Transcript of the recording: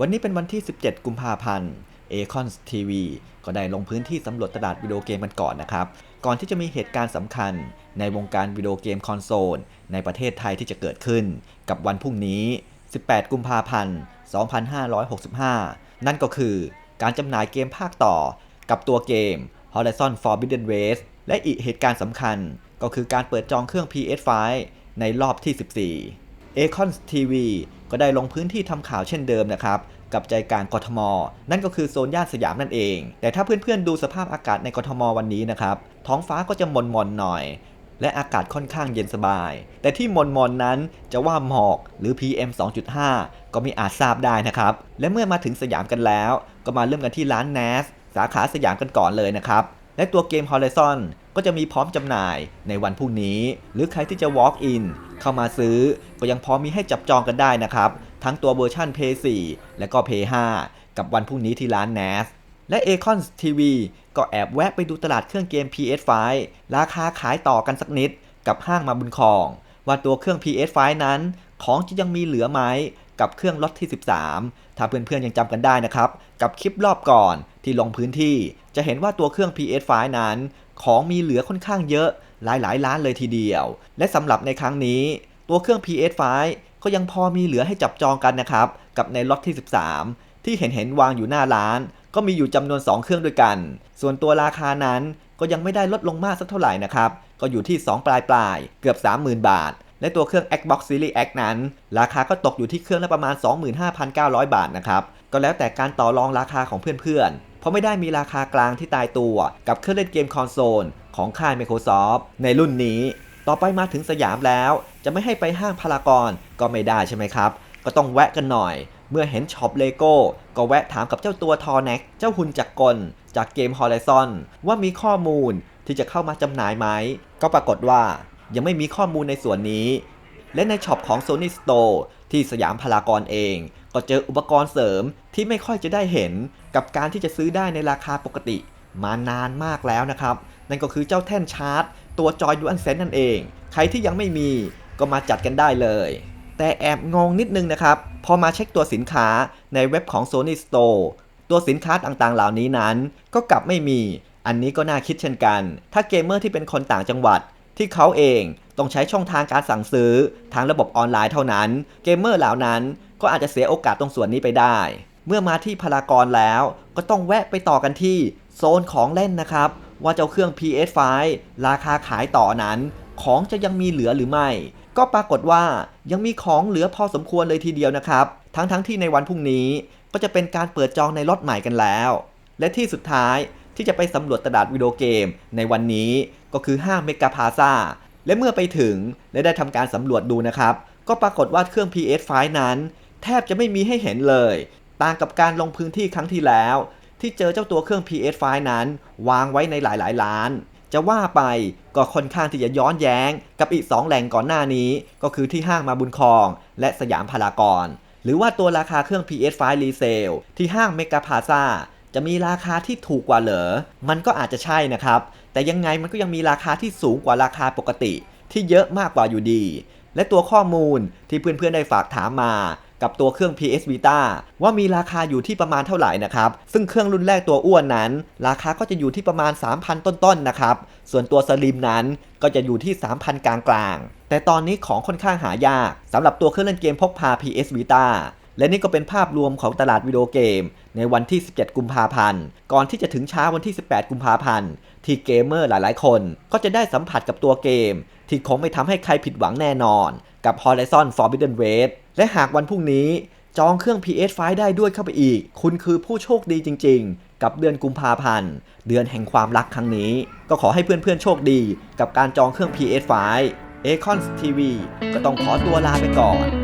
วันนี้เป็นวันที่ 17 กุมภาพันธ์ a c o n TV ก็ได้ลงพื้นที่สำรวจตลาดวิดีโอเกมกันก่อนนะครับ ก่อนที่จะมีเหตุการณ์สำคัญในวงการวิดีโอเกมคอนโซล ในประเทศไทยที่จะเกิดขึ้น กับวันพรุ่งนี้ 18 กุมภาพันธ์ 2565 นั่นก็คือการจำหน่ายเกมภาคต่อกับตัวเกม Horizon Forbidden West และอีกเหตุการณ์สำคัญก็คือการเปิดจองเครื่อง PS5 ในรอบที่ 14 a c o n TV ก็ได้ลงพื้นที่ทำข่าวเช่นเดิมนะครับกับใจกลางกทม นั่นก็คือโซนย่านสยามนั่นเอง แต่ถ้าเพื่อนๆดูสภาพอากาศในกทมวันนี้นะครับท้องฟ้าก็จะมนมนๆหน่อย และอากาศค่อนข้างเย็นสบาย แต่ที่มนมนนั้นจะว่าหมอกหรือ PM 2.5 ก็ไม่อาจทราบได้นะครับ และเมื่อมาถึงสยามกันแล้ว ก็มาเริ่มกันที่ร้าน NAS สาขาสยามกันก่อนเลยนะครับ และตัวเกม Horizon ก็จะมีพร้อมจำหน่ายในวันพรุ่งนี้ หรือใครที่จะ walk in เข้ามาซื้อก็ยังพอมีให้จับจองกันได้นะครับ ทั้งตัวเวอร์ชัน p 4และก็ p 5กับวันพรุ่งนี้ที่ร้าน NAS และ a c o n TV ก็แอบแวะไปดูตลาดเครื่องเกม PS5 ราคาขายต่อกันสักนิดกับห้างมาบุญคอง ว่าตัวเครื่อง PS5 นั้นของจะยังมีเหลือไหม กับเครื่องล็อตที่ 13 ถ้าเพื่อนๆยังจำกันได้นะครับ กับคลิปรอบก่อนที่ลงพื้นที่จะเห็นว่าตัวเครื่อง PS5 นั้น ของมีเหลือค่อนข้างเยอะหลายๆ ล้านเลยทีเดียว และสำหรับในครั้งนี้ ตัวเครื่อง PS5 ก็ยังพอมีเหลือให้จับจองกันนะครับ กับในล็อตที่ 13 ที่เห็นเห็นๆวางอยู่หน้าร้าน ก็มีอยู่จำนวน 2 เครื่องด้วยกัน ส่วนตัวราคานั้นก็ยังไม่ได้ลดลงมากสักเท่าไหร่นะครับ ก็อยู่ที่ 2 ปลายปลายๆเกือบ 30,000 บาท และตัวเครื่อง Xbox Series X นั้น ราคาก็ตกอยู่ที่เครื่องละประมาณ 25,900 บาทนะครับ ก็แล้วแต่การต่อรองราคาของเพื่อนๆ เพราะไม่ได้มีราคากลางที่ตายตัว กับเครื่องเล่นเกมคอนโซลของค่าย Microsoft ในรุ่นนี้ ต่อไปมาถึงสยามแล้ว จะไม่ให้ไปห้างพารากอนก็ไม่ได้ใช่ไหมครับ ก็ต้องแวะกันหน่อย เมื่อเห็นช็อปเลโก้ก็แวะถามกับเจ้าตัวทอแน็กเจ้าหุ่นจักรกล จากเกม Horizon ว่ามีข้อมูลที่จะเข้ามาจำหน่ายไหม ก็ปรากฏว่า ยังไม่มีข้อมูลในส่วนนี้ และในช็อปของ Sony Store ที่สยามพารากอนเอง ก็เจออุปกรณ์เสริมที่ไม่ค่อยจะได้เห็นกับการที่จะซื้อได้ในราคาปกติมานานมากแล้วนะครับ นั่นก็คือเจ้าแท่นชาร์จ ตัวจอยดูอันเซนนั่นเอง ใครที่ยังไม่มีก็มาจัดกันได้เลย แต่แอบงงนิดนึงนะครับ พอมาเช็คตัวสินค้าในเว็บของ Sony Store ตัวสินค้าต่างๆ เหล่านี้นั้น ก็กลับไม่มี อันนี้ก็น่าคิดเช่นกัน ถ้าเกมเมอร์ที่เป็นคนต่างจังหวัด ที่เขาเองต้องใช้ช่องทางการสั่งซื้อทางระบบออนไลน์เท่านั้น เกมเมอร์เหล่านั้นก็อาจจะเสียโอกาสตรงส่วนนี้ไปได้ เมื่อมาที่พารากอนแล้วก็ต้องแวะไปต่อกันที่โซนของเล่นนะครับ ว่าเจ้าเครื่อง PS5 ราคาขายต่อนั้น ของจะยังมีเหลือหรือไม่ ก็ปรากฏว่ายังมีของเหลือพอสมควรเลยทีเดียวนะครับ ทั้งๆทที่ในวันพรุ่งนี้ก็จะเป็นการเปิดจองในล็อตใหม่กันแล้ว และที่สุดท้าย ที่จะไปสำรวจตลาดวิดีโอเกมในวันนี้ก็คือห้างเมกาพาซาและเมื่อไปถึงและได้ทำการสำรวจดูนะครับ ก็ปรากฏว่าเครื่อง PS5 นั้น แทบจะไม่มีให้เห็นเลย ต่างกับการลงพื้นที่ครั้งที่แล้ว ที่เจอเจ้าตัวเครื่อง PS5 นั้น วางไว้ในหลายๆล้าน จะว่าไปก็ค่อนข้างที่จะย้อนแย้ง กับอีก 2 แหล่งก่อนหน้านี้ ก็คือที่ห้างมาบุญคอง และสยามพารากอนหรือว่าตัวราคาเครื่อง PS5 รีเซลที่ห้างเมกาพาซา จะมีราคาที่ถูกกว่าเหรอ มันก็อาจจะใช่นะครับ แต่ยังไงมันก็ยังมีราคาที่สูงกว่าราคาปกติ ที่เยอะมากกว่าอยู่ดี และตัวข้อมูลที่เพื่อนๆได้ฝากถามมากับตัวเครื่อง PS Vita ว่ามีราคาอยู่ที่ประมาณเท่าไหร่นะครับ ซึ่งเครื่องรุ่นแรกตัวอ้วนนั้น ราคาก็จะอยู่ที่ประมาณ 3,000 ต้นๆนะครับ ส่วนตัวสลิมนั้นก็จะอยู่ที่ 3,000 กลางๆ แต่ตอนนี้ของค่อนข้างหายากสำหรับตัวเครื่องเล่นเกมพกพา PS Vita และนี่ก็เป็นภาพรวมของตลาดวิดีโอเกม ในวันที่ 17 กุมภาพันธ์ ก่อนที่จะถึงเช้าวันที่ 18 กุมภาพันธ์ ที่เกมเมอร์หลายๆ คนก็จะได้สัมผัสกับตัวเกม ที่คงไม่ทำให้ใครผิดหวังแน่นอน กับ Horizon Forbidden West และหากวันพรุ่งนี้ จองเครื่อง PS5 ได้ด้วยเข้าไปอีก คุณคือผู้โชคดีจริง ๆ กับเดือนกุมภาพันธ์ เดือนแห่งความรักครั้งนี้ ก็ขอให้เพื่อนๆโชคดี กับการจองเครื่อง PS5 a c o n TV ก็ต้องขอตัวลาไปก่อน